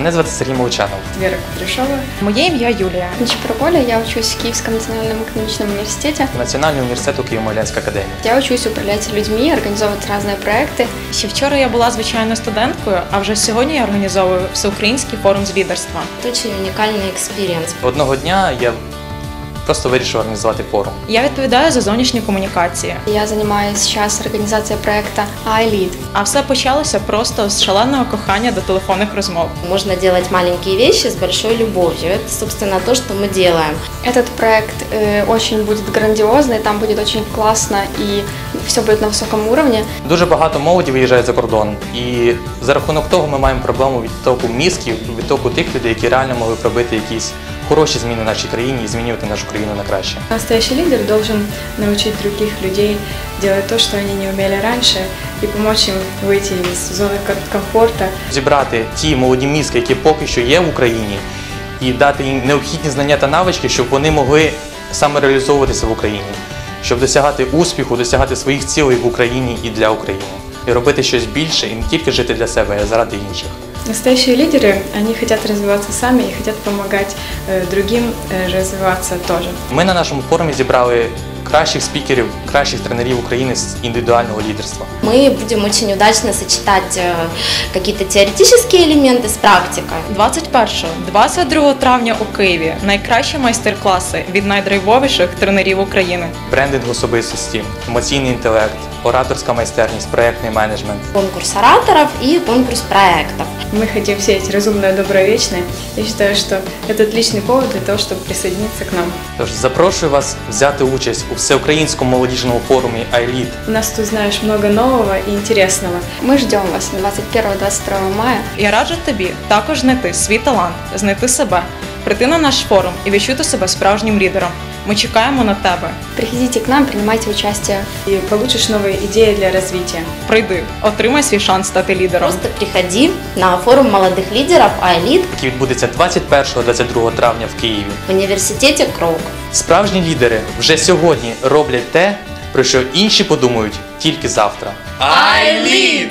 Мене звати Сергій Молчанов. Вера Кудряшова. Моє ім'я Юлія. Чипрополя, я учусь в Киевском национальном экономическом университете. Національний університет Києво-Могилянська академія. Я учусь управлять людьми, организовывать разные проекты. Ще вчора я була звичайною студенткою, а вже сьогодні я організовую всеукраїнський форум з лідерства. Это очень уникальный экспириенс. Одного дня я просто вирішив організувати форум. Я відповідаю за зовнішні комунікації. Я занимаюсь сейчас организацией проекта iLead. А все почалося просто з шаленого кохання до телефонних розмов. Можно делать маленькие вещи с большой любовью. Это, собственно, то, что мы делаем. Этот проект э, очень будет грандиозный, там будет очень классно и все будет на высоком уровне. Дуже багато молоді виїжджає за кордон, і за рахунок того ми маємо проблему відтоку мізків, відтоку тих людей, які реально могли пробити якісь хороші зміни в нашій країні і змінювати нашу країну на краще. Настоящий лидер должен научить других людей делать то, что они не умели раньше, и помочь им выйти из зоны ком- комфорта. Зібрати ті молоді мізки, які поки що є в Україні, і дати їм необхідні знання та навички, щоб вони могли самореалізовуватися в Україні, щоб досягати успіху, досягати своїх цілей в Україні і для України, і робити щось більше, і не тільки жити для себе, а заради інших. Настоящие лидеры, они хотят развиваться сами и хотят помогать э, другим э, развиваться тоже. Ми на нашому форумі зібрали кращих спікерів, кращих тренерів України з індивідуального лідерства. Мы будем очень удачно сочетать э, какие-то теоретические елементы с практикой. 21-22 травня у Києві найкращі майстер-класи від найдрайвовіших тренерів України. Брендинг особистості, емоційний інтелект, ораторська майстерність, проектний менеджмент. Конкурс ораторов и конкурс проектов. Мы хотим сеять разумное, доброе, вечное. Я считаю, что это отличный повод для того, чтобы присоединиться к нам. Тож запрошую вас взяти участь у всеукраїнському молодіжному форумі iLead. У нас тут знаешь много нового и интересного. Мы ждем вас 21-22 мая. Я раджу тобі також знайти свій талант, знайти себе, Прийти на наш форум і відчути себе справжнім лідером. Ми чекаємо на тебе. Приходите к нам, принимайте участие. И получишь новые идеи для развития. Прийди, отримай свій шанс стати лідером. Просто приходи на форум молодых лидеров iLead який відбудеться 21-22 травня в Києві. в университете Круг. Справжні лідери вже сьогодні роблять те, про що інші подумають тільки завтра. I lead!